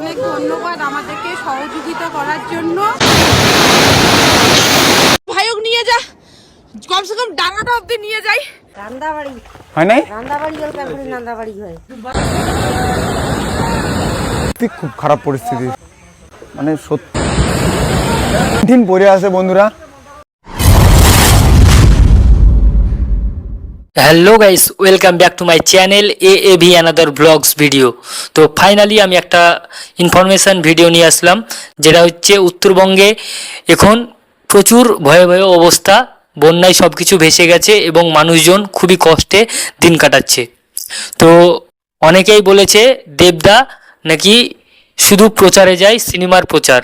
অনেক ধন্যবাদ আমাদেরকে সহযোগিতা করার জন্য। ভাইক নিয়ে যা। কমসে কম ডাঙাটা অব্দি নিয়ে যাই। রান্দাবাড়ি। হয় নাই? রান্দাবাড়ি গেল তারপরে রান্দাবাড়ি হয়। সত্যি খুব খারাপ পরিস্থিতি। মানে সত্যি দিন পরে আছে বন্ধুরা। Hello guys welcome back to my channel A A V another vlogs video তো ফাইনালি আমি একটা ইনফরমেশান ভিডিও নিয়ে আসলাম, যেটা হচ্ছে উত্তরবঙ্গে এখন প্রচুর ভয়ে ভয়ে অবস্থা, বন্যায় সব কিছু ভেসে গেছে এবং মানুষজন খুবই কষ্টে দিন কাটাচ্ছে। তো অনেকেই বলেছে, দেবদা নাকি শুধু প্রচারে যায় সিনেমার প্রচার।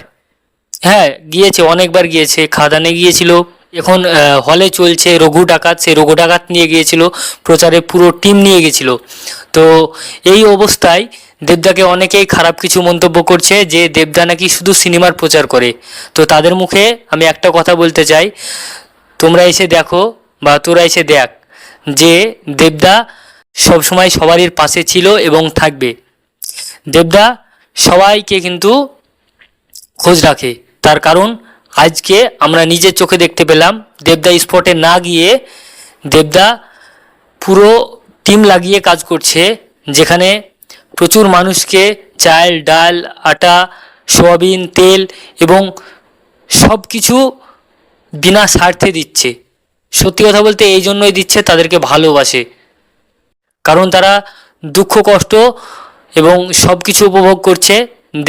হ্যাঁ গিয়েছে, অনেকবার গিয়েছে, খাদানে গিয়েছিল। এখন হলে চলছে রঘু ডাকাত। সেই রঘু ডাকাত নিয়ে গিয়েছিল, প্রচারে পুরো টিম নিয়ে গেছিল তো এই অবস্থায় দেবদাকে অনেকেই খারাপ কিছু মন্তব্য করছে যে দেবদা নাকি শুধু সিনেমার প্রচার করে। তো তাদের মুখে আমি একটা কথা বলতে চাই। তোমরা এসে দেখো বা তোরা এসে দেখ যে দেবদা সবসময় সবারই পাশে ছিল এবং থাকবে। দেবদা সবাইকে কিন্তু খোঁজ রাখে। তার কারণ আজকে আমরা নিজের চোখে দেখতে পেলাম দেবদা স্পটে না গিয়ে দেবদা পুরো টিম লাগিয়ে কাজ করছে, যেখানে প্রচুর মানুষকে চাল, ডাল, আটা, সোয়াবিন, তেল এবং সব কিছু বিনা স্বার্থে দিচ্ছে। সত্যি কথা বলতে এই জন্যই দিচ্ছে, তাদেরকে ভালোবাসে। কারণ তারা দুঃখ, কষ্ট এবং সব কিছু উপভোগ করছে।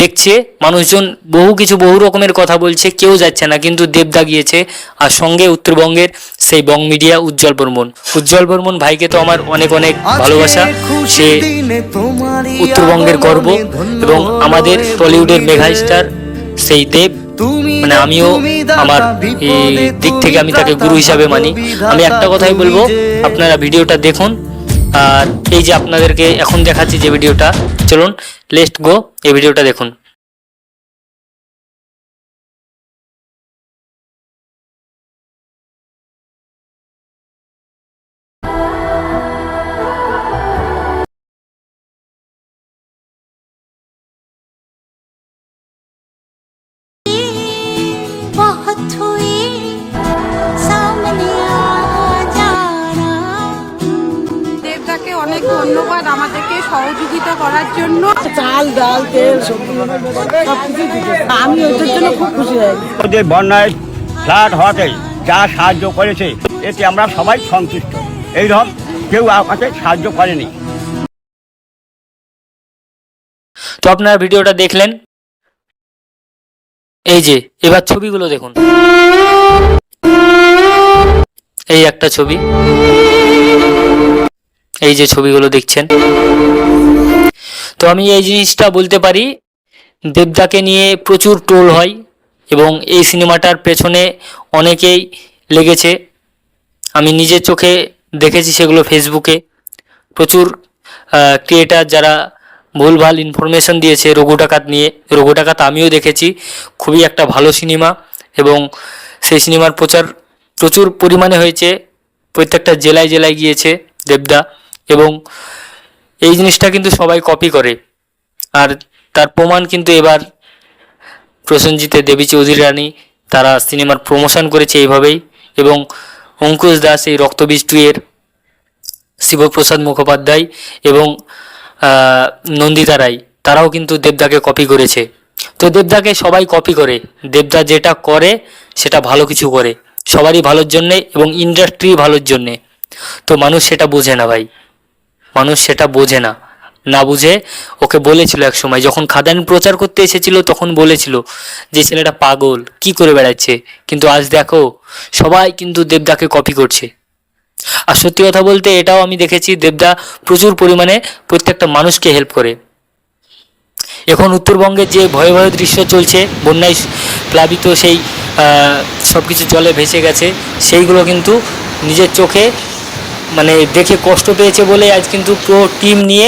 দেখছে, মানুষজন বহু কিছু বহু রকমের কথা বলছে, কেউ যাচ্ছে না, কিন্তু দেবদা গিয়েছে আর সঙ্গে উত্তরবঙ্গের সেই বং মিডিয়া উজ্জ্বল বর্মন। উজ্জ্বল বর্মন ভাইকে তো আমার অনেক অনেক ভালোবাসা। সে উত্তরবঙ্গের গর্ব এবং আমাদের টলিউডের মেগা স্টার সেই দেব। মানে আমিও আমার দিক থেকে আমি তাকে গুরু হিসাবে মানি। আমি একটা কথাই বলব, আপনারা ভিডিওটা দেখুন। আর এই যে আপনাদেরকে এখন দেখাচ্ছি যে ভিডিওটা, চলুন। লেস্ট গো এই ভিডিওটা দেখুন। আমাদেরকে সহযোগিতা করার জন্য। চাল ডাল তেল আমি ওইটার জন্য খুব খুশি হয়েছি যে বন্যায় ফ্লাড হওয়াতে যা সাহায্য করেছে এতে আমরা সবাই সন্তুষ্ট। এই এইরকম কেউ আমাকে সাহায্য করেনি। তো আপনারা ভিডিওটা দেখলেন। এই যে এবার ছবিগুলো দেখুন। এই একটা ছবি। এই যে ছবিগুলো দেখছেন। তো আমি এই জিনিসটা বলতে পারি, দেবদাকে নিয়ে প্রচুর টোল হয় এবং এই সিনেমাটার পেছনে অনেকেই লেগেছে। আমি নিজের চোখে দেখেছি সেগুলো ফেসবুকে। প্রচুর ক্রিয়েটার যারা ভুলভাল ইনফরমেশন দিয়েছে রঘু ডাকাত নিয়ে। রঘু ডাকাত আমিও দেখেছি, খুবই একটা ভালো সিনেমা এবং সেই সিনেমার প্রচার প্রচুর পরিমাণে হয়েছে। প্রত্যেকটা জেলায় জেলায় গিয়েছে দেবদা। এবং এই জিনিসটা কিন্তু সবাই কপি করে। আর তার প্রমাণ কিন্তু এবার প্রসেনজিতে দেবী চৌধুরী রানী, তারা সিনেমার প্রমোশন করেছে এইভাবেই এবং অঙ্কুশ দাস, এই রক্তবীজ টুয়ের শিবপ্রসাদ মুখোপাধ্যায় এবং নন্দিতা রায়, তারাও কিন্তু দেবদাকে কপি করেছে। তো দেবদাকে সবাই কপি করে। দেবদা যেটা করে, সেটা ভালো কিছু করে। সবারই ভালোর জন্যে এবং ইন্ডাস্ট্রি ভালোর জন্যে। তো মানুষ সেটা বোঝে না ভাই। মানুষ সেটা বোঝে না না বুঝে ওকে বলেছিল এক সময়। যখন খাদান প্রচার করতে এসেছিল, তখন বলেছিল যে, ছেলেটা পাগল, কি করে বেড়াচ্ছে? কিন্তু আজ দেখো, সবাই কিন্তু দেবদাকে কপি করছে। আর সত্যি কথা বলতে, এটাও আমি দেখেছি, দেবদা প্রচুর পরিমাণে প্রত্যেকটা মানুষকে হেল্প করে। এখন উত্তরবঙ্গের যে ভয় ভয় দৃশ্য চলছে, বন্যায় প্লাবিত সেই সব কিছু জলে ভেসে গেছে, সেইগুলো কিন্তু নিজের চোখে মানে দেখে কষ্ট পেয়েছে বলে আজ কিন্তু পুরো টিম নিয়ে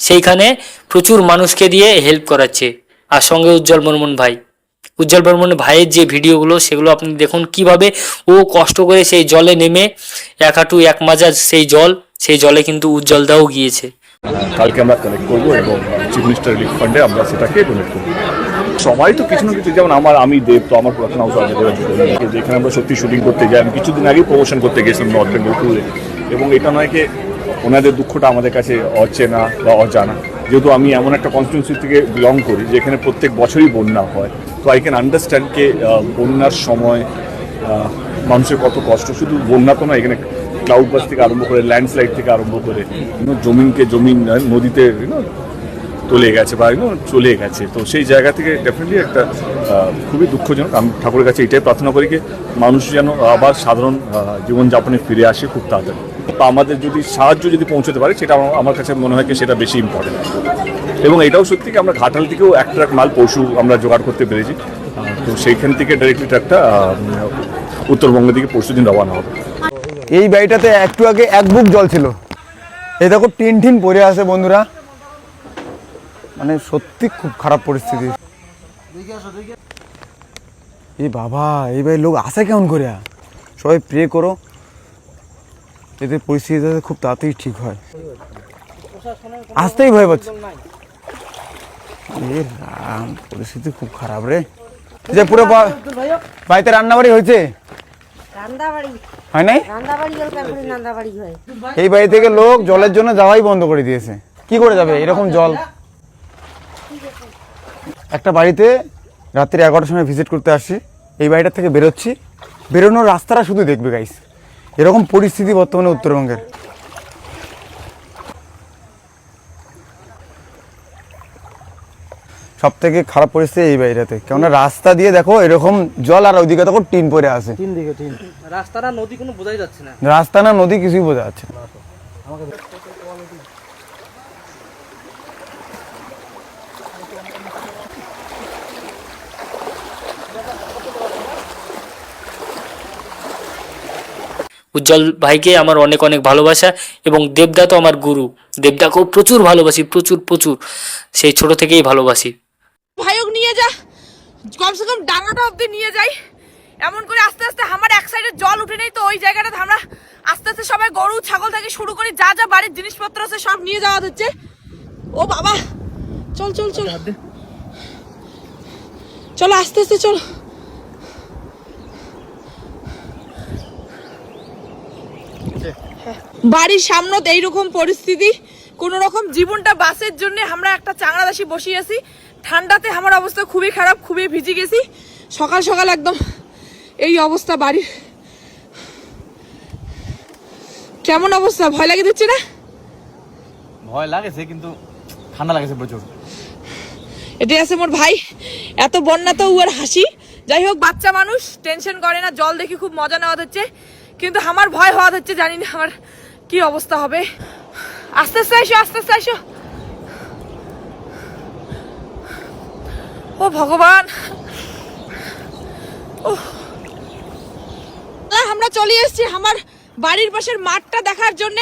সেইখানে প্রচুর মানুষকে দিয়ে হেল্প করাচ্ছে আর সঙ্গে উজ্জ্বল বর্মন ভাই উজ্জ্বল বর্মন ভাইয়ের যে ভিডিওগুলো সেগুলো আপনি দেখুন কীভাবে ও কষ্ট করে সেই জলে নেমে এক হাঁটু এক মাজার সেই জল সেই জলে কিন্তু উজ্জ্বল দাও গিয়েছে কালকে আমরা কালেক্ট করব এবং চিফ মিনিস্টার রিলিফ ফান্ডে আমরা সেটাকে ডোনেট করব সবাই তো কিছু না কিছু যেমন আমার আমি দেব তো আমার পুরাতন যেখানে আমরা সত্যি শুটিং করতে যাই আমি কিছুদিন আগেই প্রমোশন করতে গেছিলাম নর্থ বেঙ্গল ট্যুরে এবং এটা নয় কি ওনাদের দুঃখটা আমাদের কাছে অচেনা বা অজানা। যেহেতু আমি এমন একটা কনস্টিটিউন্সি থেকে বিলং করি, যেখানে প্রত্যেক বছরই বন্যা হয়, তো আই ক্যান আন্ডারস্ট্যান্ড কে বন্যার সময় মানুষের কত কষ্ট। শুধু বন্যা তো নয়, এখানে ক্লাউড বাস থেকে আরম্ভ করে ল্যান্ডস্লাইড থেকে আরম্ভ করে জমিনকে জমিন নদীতে তলে গেছে বা চলে গেছে। তো সেই জায়গা থেকে ডেফিনেটলি একটা খুবই দুঃখজনক। আমি ঠাকুরের কাছে এটাই প্রার্থনা করি যে মানুষ যেন আবার সাধারণ জীবনযাপনে ফিরে আসে খুব তাড়াতাড়ি। বা আমাদের যদি সাহায্য যদি পৌঁছতে পারে, সেটা আমার- কাছে মনে হয় কি সেটা বেশি ইম্পর্টেন্ট এবং এটাও সত্যি আমরা ঘাটাল থেকেও এক ট্রাক মাল পশু আমরা জোগাড় করতে পেরেছি। তো সেইখান থেকে ডাইরেক্টলি ট্রাকটা উত্তরবঙ্গ দিকে পরশু দিন রওনা হবে। এই বাড়িটাতে একটু আগে এক বুক জল ছিল। এই দেখো, টিন টিন পরে আছে বন্ধুরা। মানে সত্যি খুব খারাপ পরিস্থিতি। এই বাবা এই বাড়ির লোক আসে কেমন করে সবাই প্রে করো। এদের পরিস্থিতি যাতে খুব তাড়াতাড়ি ঠিক হয়। আসতেই ভয় পাচ্ছে। রাম পরিস্থিতি খুব খারাপ রে। যে পুরো বাড়িতে রান্নাবাড়ি হয়েছে? হয় নাই? হয়। এই বাড়ি থেকে লোক জলের জন্য যাওয়াই বন্ধ করে দিয়েছে। কি করে যাবে এরকম জল? একটা বাড়িতে রাত্রি এগারোটার সময় ভিজিট করতে আসছি এই বাড়িটার থেকে বেরোচ্ছি। বেরোনোর রাস্তাটা শুধু দেখবে গাইস এরকম পরিস্থিতি বর্তমানে উত্তরবঙ্গের। সব থেকে খারাপ পরিস্থিতি এই বাইরেতে। কেননা রাস্তা দিয়ে দেখো এরকম জল আর ওইদিকে তখন টিন পরে আছে। রাস্তাটা নদী কোনো বোঝাই যাচ্ছে না। রাস্তা না নদী কিছুই বোঝা যাচ্ছে না। উজ্জ্বল ভাইকে আমার অনেক অনেক ভালোবাসা এবং দেবদা তো আমার গুরু। দেবদাকেও প্রচুর ভালোবাসি প্রচুর প্রচুর। সেই ছোট থেকেই ভালোবাসি। ভাইওক নিয়ে যা। কমসে কম ডাঙাটা অব্দি নিয়ে যাই। এমন করে আস্তে আস্তে আমার এক সাইডে জল উঠে নেই তো ওই জায়গাটাতে আমরা আস্তে আস্তে সবাই গরু ছাগল থেকে শুরু করে যা যা বাড়ির জিনিসপত্র আছে সব নিয়ে যাওয়া হচ্ছে। ও বাবা চল চল চল। চলো আস্তে আস্তে চলো। বাড়ির সামনত এইরকম পরিস্থিতি। কোন রকম জীবনটা বাসের জন্য আমরা একটা চাংড়াদাসি বসিয়ে আছি। ঠান্ডাতে আমার অবস্থা খুবই খারাপ খুবই ভিজে গেছি। সকাল সকাল একদম এই অবস্থা বাড়ির। কেমন অবস্থা? ভয় লাগে দিচ্ছে না? ভয় লাগেছে কিন্তু ঠান্ডা লাগেছে প্রচুর। এটাই আছে মোর ভাই। এত বন্যা তো উয়ার হাসি। যাই হোক বাচ্চা মানুষ টেনশন করে না। জল দেখে খুব মজা নেওয়া হচ্ছে কিন্তু আমার ভয় হওয়া হচ্ছে জানি না আমার কি অবস্থা হবে। আস্তে আস্তে এসো আস্তে আস্তে এসো ও ভগবান। না, আমরা চলে এসেছি আমার বাড়ির পাশের মাঠটা দেখার জন্য।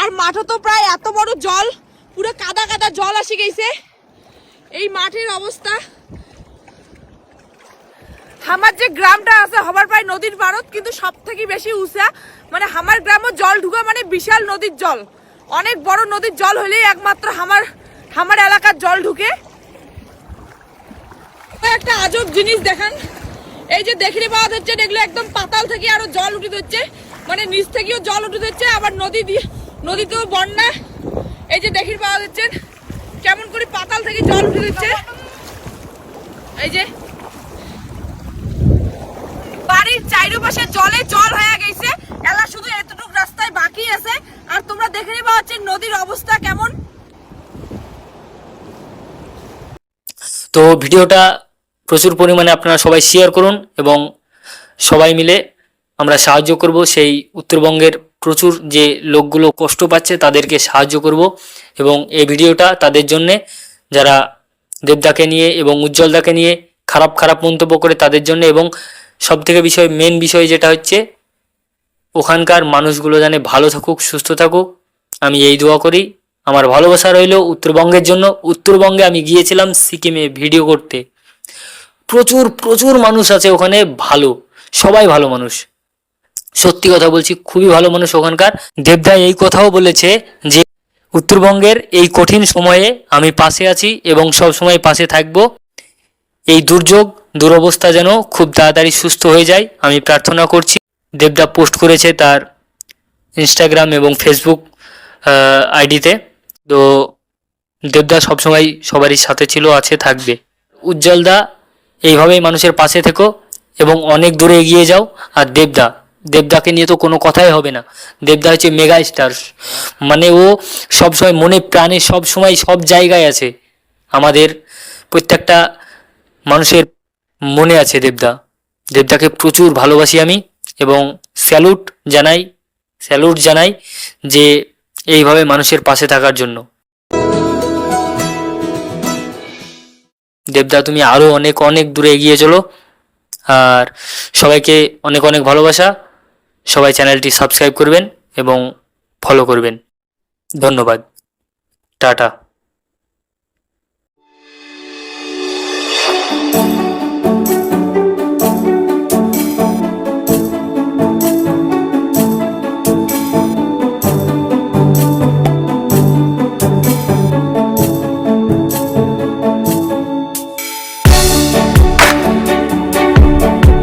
আর মাঠও তো প্রায় এত বড় জল পুরো কাদা কাদা জল আসে গেছে। এই মাঠের অবস্থা। আমার যে গ্রামটা আছে, হবার প্রায় নদীর পারত কিন্তু সব থেকে বেশি উঁচা মানে আমার গ্রামও জল ঢুকা মানে বিশাল নদীর জল। অনেক বড় নদীর জল হলেই একমাত্র আমার আমার এলাকার জল ঢুকে। একটা আজব জিনিস দেখান। এই যে দেখতে পাওয়া যাচ্ছে এগুলো একদম পাতাল থেকে আরও জল উঠে যাচ্ছে মানে নিচ থেকেও জল উঠে যাচ্ছে আবার নদী দিয়ে, নদীতেও বন্যা। এই যে দেখতে পাওয়া যাচ্ছে, কেমন করে পাতাল থেকে জল উঠে দিচ্ছে এই যে বাড়ির চারিপাশে জলে জল হয়ে গেছে। এলা শুধু এতটুকু রাস্তায় বাকি আছে। আর তোমরা দেখে নিবা হচ্ছে নদীর অবস্থা কেমন। তো ভিডিওটা প্রচুর পরিমাণে আপনারা সবাই শেয়ার করুন এবং সবাই মিলে আমরা সাহায্য করব। সেই উত্তরবঙ্গের প্রচুর যে লোকগুলো কষ্ট পাচ্ছে তাদেরকে সাহায্য করব এবং এই ভিডিওটা তাদের জন্যে যারা দেবদাকে নিয়ে এবং উজ্জ্বলদাকে নিয়ে খারাপ খারাপ মন্তব্য করে তাদের জন্য এবং সবথেকে বিষয় মেন বিষয় যেটা হচ্ছে, ওখানকার মানুষগুলো জানে ভালো থাকুক, সুস্থ থাকুক। আমি এই দোয়া করি। আমার ভালোবাসা রইল উত্তরবঙ্গের জন্য। উত্তরবঙ্গে আমি গিয়েছিলাম সিকিমে ভিডিও করতে। প্রচুর প্রচুর মানুষ আছে ওখানে ভালো, সবাই ভালো মানুষ। সত্যি কথা বলছি, খুবই ভালো মানুষ ওখানকার। দেবদা এই কথাও বলেছে যে, উত্তরবঙ্গের এই কঠিন সময়ে আমি পাশে আছি এবং সব সময় পাশে থাকব। এই দুর্যোগ দুরবস্থা যেন খুব তাড়াতাড়ি সুস্থ হয়ে যায়, আমি প্রার্থনা করছি। দেবদা পোস্ট করেছে তার ইনস্টাগ্রাম এবং ফেসবুক আইডিতে। তো দেবদা সবসময় সবারই সাথে ছিল, আছে, থাকবে। উজ্জ্বলদা এইভাবেই মানুষের পাশে থেকো এবং অনেক দূরে এগিয়ে যাও। আর দেবদা, দেবদাকে নিয়ে তো কোনো কথাই হবে না। দেবদা হচ্ছে মেগা স্টার। মানে ও সবসময় মনে প্রাণে সব সময় সব জায়গায় আছে। আমাদের প্রত্যেকটা মানুষের মনে আছে দেবদা। দেবদাকে প্রচুর ভালোবাসি আমি এবং স্যালুট জানাই স্যালুট জানাই যে এইভাবে মানুষের পাশে থাকার জন্য। দেবদা, তুমি আরও অনেক অনেক দূরে এগিয়ে চলো। আর সবাইকে অনেক অনেক ভালোবাসা। সবাই চ্যানেলটি সাবস্ক্রাইব করবেন এবং ফলো করবেন। ধন্যবাদ। টাটা।